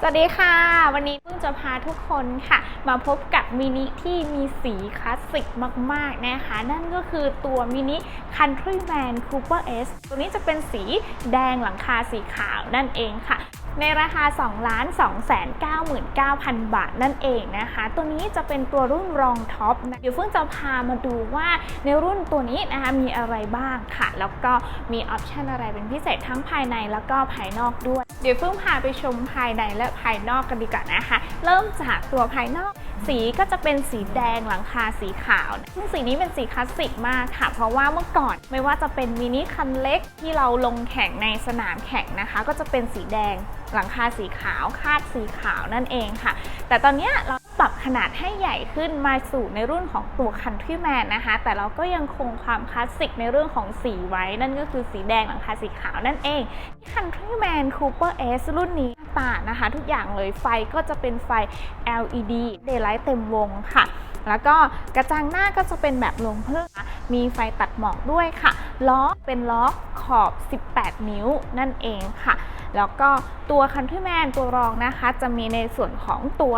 สวัสดีค่ะ วันนี้เพิ่งจะพาทุกคนค่ะ มาพบกับมินิที่มีสีคลาสสิกมากๆนะคะ นั่นก็คือตัวมินิ Countryman Cooper S ตัวนี้จะเป็นสีแดงหลังคาสีขาวนั่นเองค่ะ ในราคา 2 2 9 9 0 0 0 บาทนั่นเองนะคะ ตัวนี้จะเป็นตัวรุ่นรองท็อปนะเดี๋ยวเพิ่งจะพามาดูว่าในรุ่นตัวนี้นะคะมีอะไรบ้างค่ะ แล้วก็มีออปชันอะไรเป็นพิเศษทั้งภายในแล้วก็ภายนอกด้วย เดี๋ยวเพิ่งพาไปชมภายในและภายนอกกันดีกว่านะคะ เริ่มจากตัวภายนอก สีก็จะเป็นสีแดงหลังคาสีขาว ซึ่งสีนี้เป็นสีคลาสสิกมากค่ะ เพราะว่าเมื่อก่อนไม่ว่าจะเป็นมินิคันเล็กที่เราลงแข่งในสนามแข่งนะคะ ก็จะเป็นสีแดงหลังคาสีขาวคาดสีขาวนั่นเองค่ะ แต่ตอนนี้เราปรับขนาดให้ใหญ่ขึ้นมาสู่ในรุ่นของตัว Countryman นะคะ แต่เราก็ยังคงความคลาสสิกในเรื่องของสีไว้ นั่นก็คือสีแดงหลังคาสีขาวนั่นเอง Countryman Cooper S รุ่นนี้ ตานะคะ ทุกอย่างเลยไฟก็จะเป็นไฟ LED Daylight เต็มวงค่ะ แล้วก็กระจังหน้าก็จะเป็นแบบลงเพิ่มมีไฟตัดหมอกด้วยค่ะ ล้อเป็นล้อขอบ 18 นิ้วนั่นเองค่ะ แล้วก็ตัว Countryman ตัวรองนะคะ จะมีในส่วนของตัว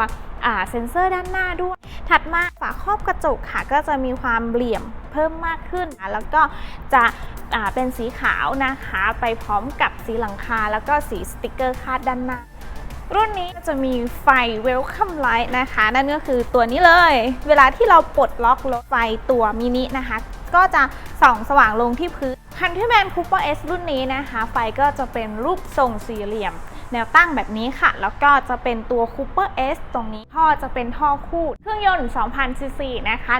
เซ็นเซอร์ด้านหน้าด้วย ถัดมาฝาครอบกระจกค่ะ ก็จะมีความเหลี่ยมเพิ่มมากขึ้นนะแล้วก็จะ เป็นสีขาวนะคะ ไปพร้อมกับสีหลังคา แล้วก็สีสติกเกอร์คาดด้านหน้า รุ่นนี้จะมีไฟ Welcome Light นะคะ นั่นก็คือตัวนี้เลย เวลาที่เราปลดล็อกรถไฟตัวมินินะคะ ก็จะส่องสว่างลงที่พื้น Countryman Cooper S รุ่นนี้นะคะ ไฟก็จะเป็นรูปทรงสี่เหลี่ยม แนวตั้งแบบนี้ค่ะ แล้วก็จะเป็นตัว Cooper S ตรงนี้ท่อจะเป็นท่อคู่ เครื่องยนต์2,000ซีซีนะคะ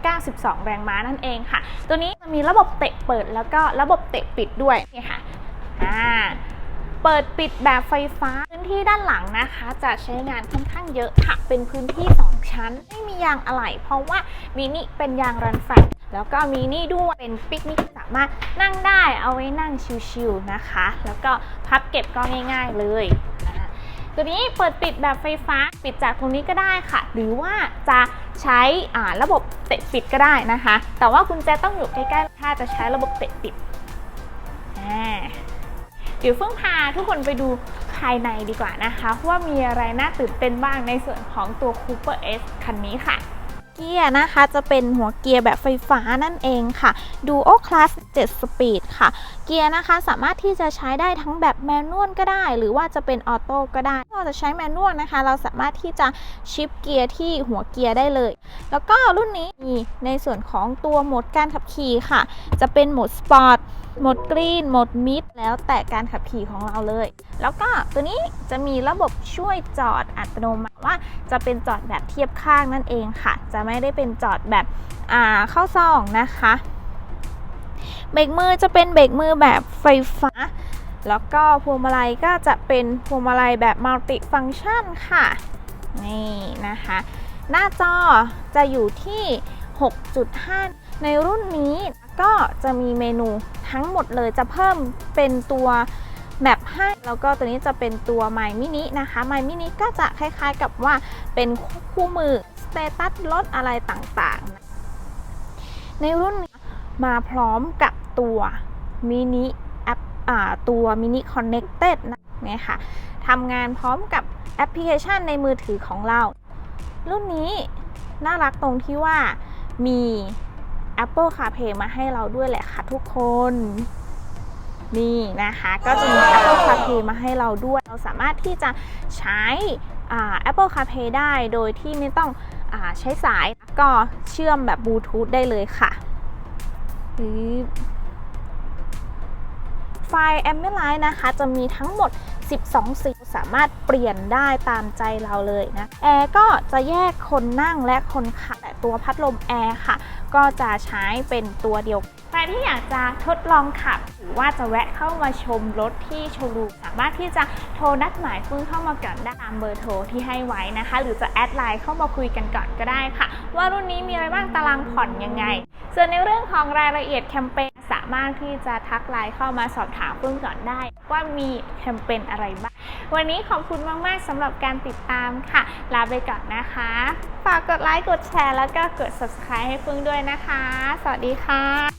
192 แรงม้านั่นเองค่ะ ตัวนี้จะมีระบบเตะเปิดแล้วก็ระบบเตะปิดด้วยนี่ค่ะอ่าเปิดปิดแบบไฟฟ้าพื้นที่ด้านหลังนะคะ จะใช้งานค่อนข้างเยอะค่ะ เป็นพื้นที่ 2 ชั้น ไม่มียางอะไหล่เพราะว่ามินิเป็นยางรันแฟต แล้วก็มีนี่ด้วยเป็นปิกนิกสามารถนั่งได้เอาไว้นั่งชิลๆนะคะ แล้วก็พับเก็บก็ง่าย ๆเลยตัวนี้เปิดปิดแบบไฟฟ้าปิดจากตรงนี้ก็ได้ค่ะ หรือว่าจะใช้อ่าระบบเตะปิดก็ได้นะคะ แต่ว่ากุญแจต้องอยู่ใกล้ๆถ้าจะใช้ระบบเตะปิดเดี๋ยวเพิ่งพาทุกคนไปดูภายในดีกว่านะคะ ว่ามีอะไรน่าตื่นเต้นบ้างในส่วนของตัว Cooper S คันนี้ค่ะ เกียร์นะคะจะเป็นหัวเกียร์แบบไฟฟ้านั่นเองค่ะ Duo Class 7 Speed ค่ะ เกียร์นะคะสามารถที่จะใช้ได้ทั้งแบบแมนนวลก็ได้ หรือว่าจะเป็นออโต้ก็ได้ถ้าเราจะใช้แมนนวลนะคะ เราสามารถที่จะชิปเกียร์ที่หัวเกียร์ได้เลย แล้วก็รุ่นนี้มีในส่วนของตัวโหมดการขับขี่ค่ะ จะเป็นโหมดสปอร์ต หมดกรีนหมดมิด แล้วแต่การขับขี่ของเราเลย แล้วก็ตัวนี้จะมีระบบช่วยจอดอัตโนมัติว่า จะเป็นจอดแบบเทียบข้างนั่นเองค่ะ จะไม่ได้เป็นจอดแบบอ่าเข้าซองนะคะเบรกมือจะเป็นเบรกมือแบบไฟฟ้า แล้วก็พวงมาลัยก็จะเป็นพวงมาลัยแบบมัลติฟังชันค่ะ นี่นะคะ หน้าจอจะอยู่ที่ 6.5 ในรุ่นนี้ก็จะมีเมนูทั้งหมดเลยจะเพิ่มเป็นตัวแมปให้แล้วก็ตัวนี้จะเป็นตัว My Mini นะคะ My Mini ก็จะคล้ายๆกับว่าเป็นคู่มือสเตตัสรถอะไรต่างๆ ในรุ่นนี้มาพร้อมกับตัวมินิแอปตัวมินิ Connected นะเนี่ค่ะทำงานพร้อมกับแอปพลิเคชันในมือถือของเรา รุ่นนี้น่ารักตรงที่ว่า มี Apple CarPlay มาให้เราด้วยแหละค่ะทุกคน นี่นะคะ ก็จะมี Apple CarPlay มาให้เราด้วย เราสามารถที่จะใช้ Apple CarPlay ได้โดยที่ไม่ต้องอใช้สายก็เชื่อมแบบบลูทูธได้เลยค่ะปึ๊บ ไฟล์ a m b i e n t Light นะคะ จะมีทั้งหมด 12 สีสามารถเปลี่ยนได้ตามใจเราเลยนะ แอร์ก็จะแยกคนนั่งและคนขับแต่ตัวพัดลมแอร์ค่ะ ก็จะใช้เป็นตัวเดียวใครที่อยากจะทดลองขับ หรือว่าจะแวะเข้ามาชมรถที่โชว์รูมสามารถที่จะโทรนัดหมาย phương เข้ามาก่อนได้ตามเบอร์โทรที่ให้ไว้นะคะ หรือจะแอดไลน์เข้ามาคุยกันก่อนก็ได้ค่ะ ว่ารุ่นนี้มีอะไรบ้างตารางผ่อนยังไง ส่วนในเรื่องของรายละเอียดแคมเปญามารถที่จะทักไลน์เข้ามาสอบถามเพิ่มก่อนได้ ว่ามีแคมเปญอะไรบ้าง วันนี้ขอบคุณมาก ๆสำหรับการติดตามค่ะ ลาไปก่อนนะคะ ฝากกดไลค์กดแชร์แล้วก็กด subscribe ให้พึ่งด้วยนะคะ สวัสดีค่ะ